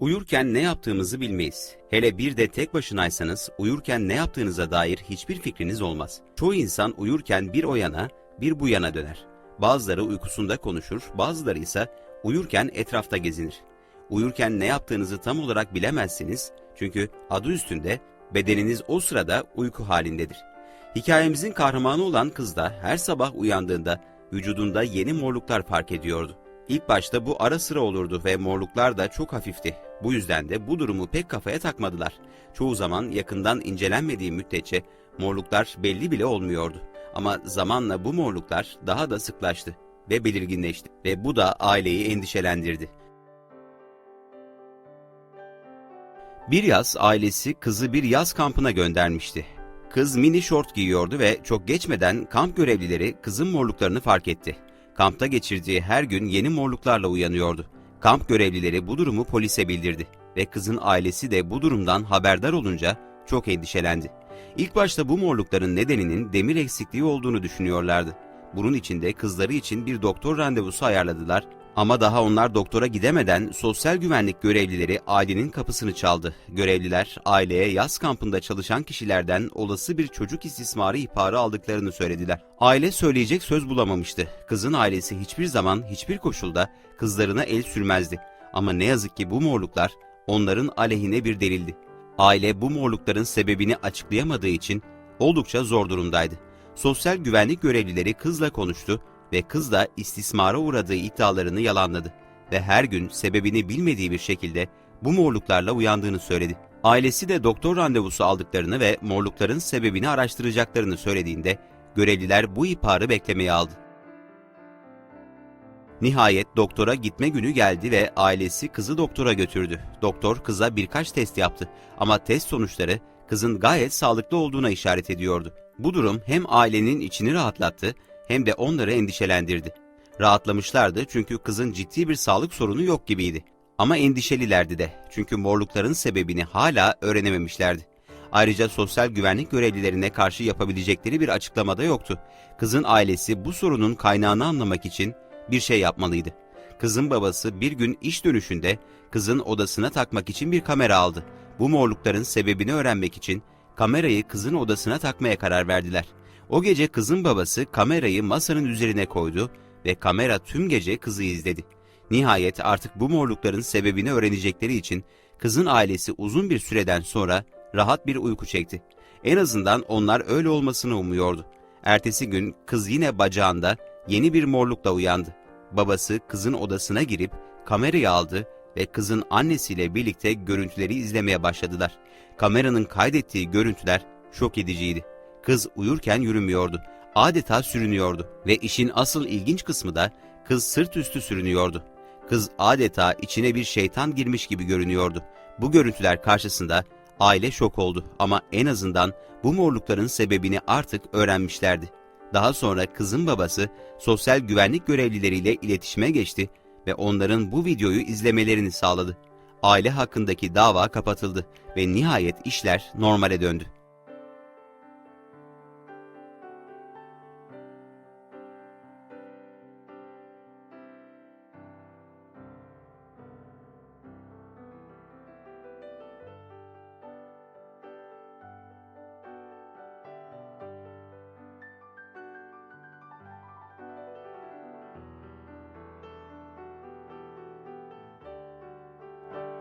Uyurken ne yaptığımızı bilmeyiz. Hele bir de tek başınaysanız uyurken ne yaptığınıza dair hiçbir fikriniz olmaz. Çoğu insan uyurken bir o yana, bir bu yana döner. Bazıları uykusunda konuşur, bazıları ise uyurken etrafta gezinir. Uyurken ne yaptığınızı tam olarak bilemezsiniz çünkü adı üstünde bedeniniz o sırada uyku halindedir. Hikayemizin kahramanı olan kız da her sabah uyandığında vücudunda yeni morluklar fark ediyordu. İlk başta bu ara sıra olurdu ve morluklar da çok hafifti. Bu yüzden de bu durumu pek kafaya takmadılar. Çoğu zaman yakından incelenmediği müddetçe morluklar belli bile olmuyordu. Ama zamanla bu morluklar daha da sıklaştı ve belirginleşti ve bu da aileyi endişelendirdi. Bir yaz ailesi kızı bir yaz kampına göndermişti. Kız mini şort giyiyordu ve çok geçmeden kamp görevlileri kızın morluklarını fark etti. Kampta geçirdiği her gün yeni morluklarla uyanıyordu. Kamp görevlileri bu durumu polise bildirdi ve kızın ailesi de bu durumdan haberdar olunca çok endişelendi. İlk başta bu morlukların nedeninin demir eksikliği olduğunu düşünüyorlardı. Bunun için de kızları için bir doktor randevusu ayarladılar ama daha onlar doktora gidemeden sosyal güvenlik görevlileri ailenin kapısını çaldı. Görevliler aileye yaz kampında çalışan kişilerden olası bir çocuk istismarı ihbarı aldıklarını söylediler. Aile söyleyecek söz bulamamıştı. Kızın ailesi hiçbir zaman hiçbir koşulda kızlarına el sürmezdi. Ama ne yazık ki bu morluklar onların aleyhine bir delildi. Aile bu morlukların sebebini açıklayamadığı için oldukça zor durumdaydı. Sosyal güvenlik görevlileri kızla konuştu ve kız da istismara uğradığı iddialarını yalanladı ve her gün sebebini bilmediği bir şekilde bu morluklarla uyandığını söyledi. Ailesi de doktor randevusu aldıklarını ve morlukların sebebini araştıracaklarını söylediğinde görevliler bu ihbarı beklemeye aldı. Nihayet doktora gitme günü geldi ve ailesi kızı doktora götürdü. Doktor kıza birkaç test yaptı ama test sonuçları kızın gayet sağlıklı olduğuna işaret ediyordu. Bu durum hem ailenin içini rahatlattı hem de onları endişelendirdi. Rahatlamışlardı çünkü kızın ciddi bir sağlık sorunu yok gibiydi. Ama endişelilerdi de çünkü morlukların sebebini hala öğrenememişlerdi. Ayrıca sosyal güvenlik görevlilerine karşı yapabilecekleri bir açıklamada yoktu. Kızın ailesi bu sorunun kaynağını anlamak için bir şey yapmalıydı. Kızın babası bir gün iş dönüşünde kızın odasına takmak için bir kamera aldı. Bu morlukların sebebini öğrenmek için kamerayı kızın odasına takmaya karar verdiler. O gece kızın babası kamerayı masanın üzerine koydu ve kamera tüm gece kızı izledi. Nihayet artık bu morlukların sebebini öğrenecekleri için kızın ailesi uzun bir süreden sonra rahat bir uyku çekti. En azından onlar öyle olmasını umuyordu. Ertesi gün kız yine bacağında yeni bir morlukla uyandı. Babası kızın odasına girip kamerayı aldı ve kızın annesiyle birlikte görüntüleri izlemeye başladılar. Kameranın kaydettiği görüntüler şok ediciydi. Kız uyurken yürümüyordu. Adeta sürünüyordu ve işin asıl ilginç kısmı da kız sırt üstü sürünüyordu. Kız adeta içine bir şeytan girmiş gibi görünüyordu. Bu görüntüler karşısında aile şok oldu ama en azından bu morlukların sebebini artık öğrenmişlerdi. Daha sonra kızın babası sosyal güvenlik görevlileriyle iletişime geçti ve onların bu videoyu izlemelerini sağladı. Aile hakkındaki dava kapatıldı ve nihayet işler normale döndü.